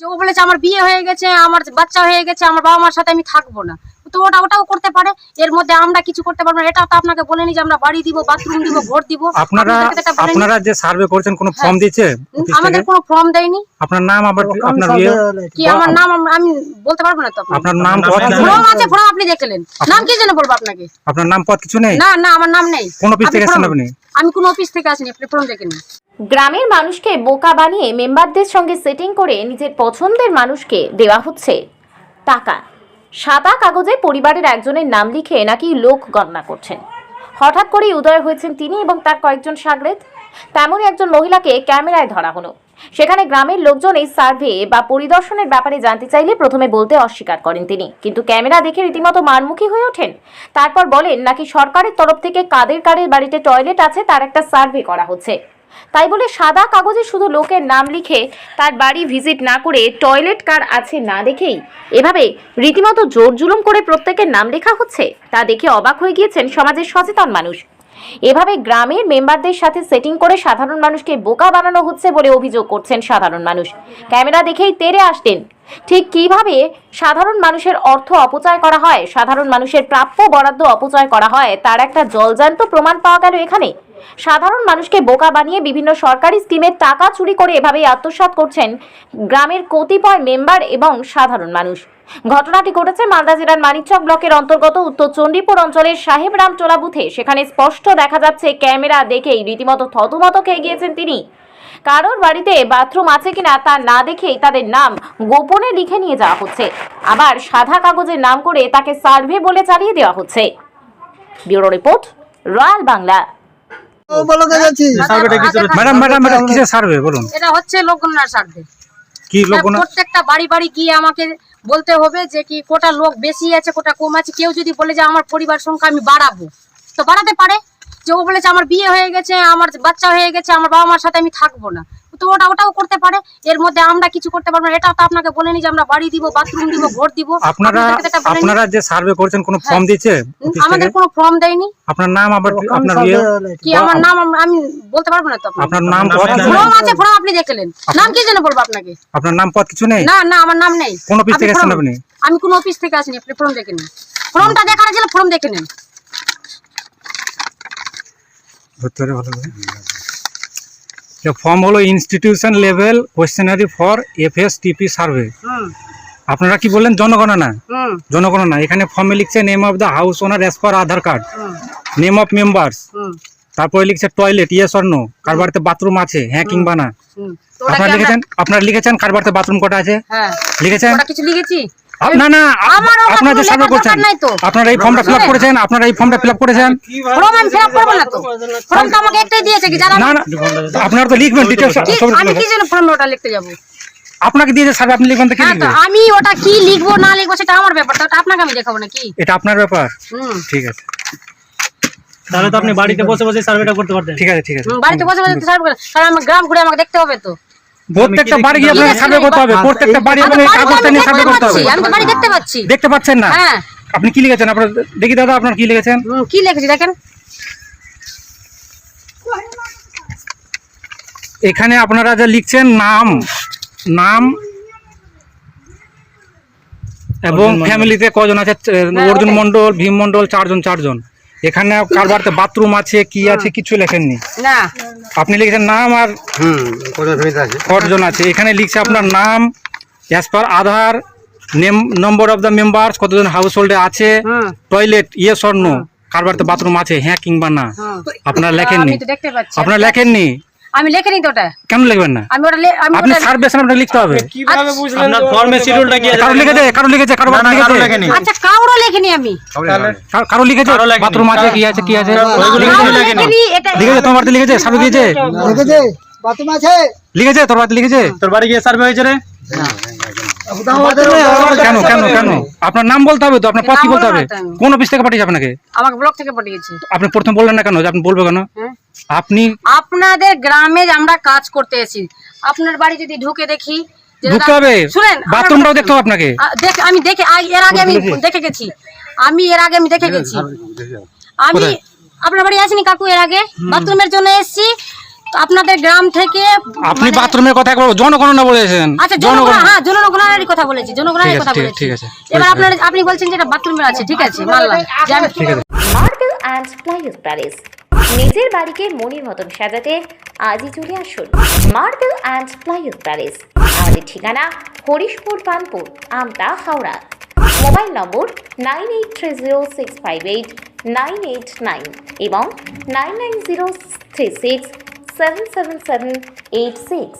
যে ও বলেছে, আমার বিয়ে হয়ে গেছে, আমার বাচ্চা হয়ে গেছে, আমার বাবা মার সাথে আমি থাকব না। তো ওটা ওটাও করতে পারে। এর মধ্যে আমরা কিছু করতে পারব না। এটা তো আপনাকে বলেনি যে আমরা বাড়ি দিব বাথরুম দিব ভোট দিব। আপনারা। আপনারা যে সার্ভে করছেন কোনো ফর্ম দিয়েছে আমাদের কোনো ফর্ম দেয়নি। আপনার নাম আবার আপনার ইয়ে? কি আমার নাম আমি বলতে পারব না তো আপনাকে। আপনার নাম পদ কিছু নেই ফর্ম আছে ফর্ম আপনি দেখলেন নাম কি জন্য বলব আপনাকে? আপনার নাম পদ কিছু নেই? না না আমার নাম নেই। কোন অফিস থেকে এসেছেন আপনি? আমি কোন অফিস থেকে আসিনি আপনি ফর্ম দেখে নিন। গ্রামের মানুষকে বোকা বানিয়ে মেম্বারদের সঙ্গে সেটিং করে নিজের পছন্দের মানুষকে দেওয়া হচ্ছে টাকা। সাদা কাগজে পরিবারের একজনের নাম লিখে নাকি লোক গণনা করছেন। হঠাৎ করেই উদয় হয়েছেন তিনি এবং তার কয়েকজন সাগরেদ। তেমনই একজন মহিলাকে ক্যামেরায় ধরা হলো। সেখানে গ্রামের লোকজন এই সার্ভে বা পরিদর্শনের ব্যাপারে জানতে চাইলে প্রথমে বলতে অস্বীকার করেন তিনি। কিন্তু ক্যামেরা দেখে রীতিমতো মারমুখী হয়ে ওঠেন। তারপর বলেন, নাকি সরকারের তরফ থেকে কাদের কাদের বাড়িতে টয়লেট আছে তার একটা সার্ভে করা হচ্ছে। তাই বলে সাদা কাগজে শুধু লোকের নাম লিখে তার বাড়ি ভিজিট না করে টয়লেট কার আছে না দেখেই। এভাবে রীতিমতো জোর জুলুম করে প্রত্যেকের নাম লেখা হচ্ছে, তা দেখে অবাক হয়ে গিয়েছেন সমাজের সচেতন মানুষ। এভাবে গ্রামের মেম্বারদের সাথে সেটিং করে সাধারণ মানুষকে বোকা বানানো হচ্ছে বলে অভিযোগ করছেন সাধারণ মানুষ। ক্যামেরা দেখেই তেরে আসতেন, ঠিক কীভাবে সাধারণ মানুষের অর্থ অপচয় করা হয়, সাধারণ মানুষের প্রাপ্য বরাদ্দ অপচয় করা হয়, তার একটা জলজান্ত প্রমাণ পাওয়া গেল এখানে। সাধারণ মানুষকে বোকা বানিয়ে বিভিন্ন সরকারি স্কিমের টাকা চুরি করে এভাবেই আত্মসাৎ করছেন গ্রামের কতিপয় মেম্বার এবং সাধারণ মানুষ। ঘটনাটি ঘটেছে মালদা জেলার মানিকচক ব্লকের অন্তর্গত উত্তর চণ্ডীপুর অঞ্চলের সাহেব রামটোলা বুথে। সেখানে স্পষ্ট দেখা যাচ্ছে, ক্যামেরা দেখেই রীতিমতো থতমত খেয়ে গিয়েছেন তিনি। কারোর বাড়িতে বাথরুম আছে কিনা তা না দেখেই তাদের নাম গোপনে লিখে নিয়ে যাওয়া হচ্ছে। আবার সাদা কাগজের নাম করে তাকে সার্ভে বলে চালিয়ে দেওয়া হচ্ছে। Bureau report, Royal Bangla. Madam madam madam কিসের সার্ভে বলুন। এটা হচ্ছে লোকগণনার স্বার্থে কি লোক হ্যাঁ, প্রত্যেকটা বাড়ি বাড়ি গিয়ে আমাকে বলতে হবে যে কি কোটা লোক বেশি আছে কোটা কম আছে। কেউ যদি বলে যে আমার পরিবার সংখ্যা আমি বাড়াবো তো বাড়াতে পারে। যে ও বলেছে আমার বিয়ে হয়ে গেছে আমার বাচ্চা হয়ে গেছে আমার বাবা মার সাথে আমি থাকব না। তো ওটা ওটাও করতে পারে। এর মধ্যে আমরা কিছু করতে পারব না। এটা তো আপনাকে বলেনি যে আমরা বাড়ি দিব বাথরুম দিব ভোট দিব। আপনারা। আপনারা যে সার্ভে করছেন কোনো ফর্ম দিয়েছে আমাদের কোনো ফর্ম দেয়নি। আপনার নাম আবার আপনার ইয়ে? কি আমার নাম আমি বলতে পারব না তো। আপনার নাম ফর্ম আছে ফর্ম আপনি দেখলেন নাম কি জন্য বলব আপনাকে? আপনার নাম পদ কিছু নেই? না না আমার নাম নেই। কোন অফিস থেকে form- আপনি? আমি কোন অফিস থেকে আসিনি আপনি ফর্ম দেখে নিন। ফর্মটা দেখার আছে ফর্ম দেখে নিন। ধরতে ভালো করে ফর্ম হলো institution level questionnaire for FS TP survey আপনারা কি বললেন? জনগণনা। জনগণনা। এখানে ফর্মে লিখছে name of the house owner as per Aadhaar card name of members তারপরে লিখছে টয়লেট ইয়েস অর নো কার বাড়িতে বাথরুম আছে? হ্যাঁ কিংবা না। আপনারা লিখেছেন? আপনারা লিখেছেন কার বাড়িতে বাথরুম কটা আছে? হ্যাঁ। লিখেছেন? কিছু লিখেছি? না না আপ- আমার ওটা আপনারা যে সার্ভে করছেন। দরকার নাই তো। আপনারা এই ফর্মটা ফিল করেছেন আপনারা এই ফর্মটা ফিল করেছেন। ফর্ম আমি ফিল আপ না তো। ফর্ম তো আমাকে একটাই দিয়েছে কি জানা না না আপনারা তো লিখবেন ডিটেলস আমি কি জন্য ফর্ম ওটা লিখতে যাব? আপনাকে দিয়েছে সার্ভে আপনি লিখবেন তো কি হ্যাঁ লিখবেন? আমি ওটা কি লিখব না লিখব সেটা আমার ব্যাপার তো আপনাকে আমি দেখাবো নাকি? এটা আপনার ব্যাপার? হুম। ঠিক আছে। তাহলে তো আপনি বাড়িতে বসে বসে সার্ভেটা করতে পারতেন। ঠিক আছে ঠিক আছে। বাড়িতে বসে বসে সার্ভ করে কারণ আমার গ্রাম ঘুরে আমাকে দেখতে হবে তো। প্রত্যেকটা বাড়ি গিয়ে আপনাকে সার্ভে করতে হবে। প্রত্যেকটা বাড়ি আপনাকে কাগজটা নিয়ে সার্ভে করতে হবে। আমি তো বাড়ি দেখতে পাচ্ছি। দেখতে পাচ্ছেন না? হ্যাঁ। আপনি কি লিখেছেন? আপনার দেখি দাদা আপনার কি লিখেছেন? কি লিখেছি দেখেন। এখানে আপনারা যে লিখছেন নাম নাম এবং ফ্যামিলিতে কজন আছে? হ্যাঁ, অর্জুন মন্ডল ভীম মন্ডল চারজন চারজন। এখানে কারবারতে বাথরুম আছে কি আছে কিছু লেখেননি? না। আপনি লিখেছেন নাম আর কতজন আছে? এখানে লিখছে আপনার নাম as per Aadhaar name number of the members কতজন হাউস হোল্ডে আছে টয়লেট ইয়ে স্বর্ণ কারবারতে বাথরুম আছে হ্যাঁ কিংবা না? আপনার লেখেননি? আপনারা লেখেননি? আমি লেখিনি তো ওটা। কেন লিখবেন না? আমি ওটা আমি আপনি সার্ভেশন আপনাকে লিখতে হবে। আপনার ফর্মে শিডিউলটা কি আছে? কারও লিখেছে কারও লিখেছে কারও বাড়িতে লিখেছে। আচ্ছা কাউরও লেখিনি আমি। কারো- কারও লিখেছে? বাথরুম আছে কি আছে কি আছে? ওইগুলো লেখেনি। এটা লিখেছে তোমার বাড়িতে লিখেছে? সার্ভে দিয়েছে দেখেছে বাথরুম আছে? লিখেছে? তোর বাড়িতে লিখেছে? তোর বাড়ি গিয়ে সার্ভে হয়েছে রে? কেন কেন কেন? আপনার নাম বলতে হবে তো? আপনার পদ কি বলতে হবে। কোন অফিস থেকে পাঠিয়েছে আপনাকে? আমাকে ব্লক থেকে পাঠিয়েছে। আপনি প্রথম বললেন না কেন? যে আপনি বলবে কেন? হ্যাঁ। আপনি আপনাদের গ্রামে আমরা কাজ করতে এসেছি। আপনার বাড়ি যদি ঢুকে দেখি যে ঢুকতে হবে? শুনেন বাথরুমটাও দেখতে হবে আপনাকে। আ, আমি দেখে এর আগে আমি দেখে। গেছি। আমি এর আগে আমি দেখে গেছি। আমি আপনার বাড়ি আসেনি কাকু এর আগে? বাথরুমের জন্য এসেছি। আপনাদের গ্রাম থেকে আপনি মানে- বাথরুমের কথা একবার জনগণনা বলেছেন আচ্ছা জনগণ জনগণ হ্যাঁ জনগণের কথা বলেছি জনগণের কথা ঠিক- বলেছি। ঠিক আছে। এবার আপনার আপনি বলছেন যে এটা বাথরুমের আছে ঠিক আছে মানলাম। ঠিক আছে মার্বেল অ্যান্ড প্লাইউড প্যালেস নিজের বাড়িকে মনের মতন সাজাতে আজই চলে আসুন মার্বেল অ্যান্ড প্লাইউড প্যালেস আমাদের ঠিকানা Harishpur Panpur Amta, Howrah. Mobile number nine eight three zero six five eight nine eight nine এবং nine nine zero three six seven seven seven eight six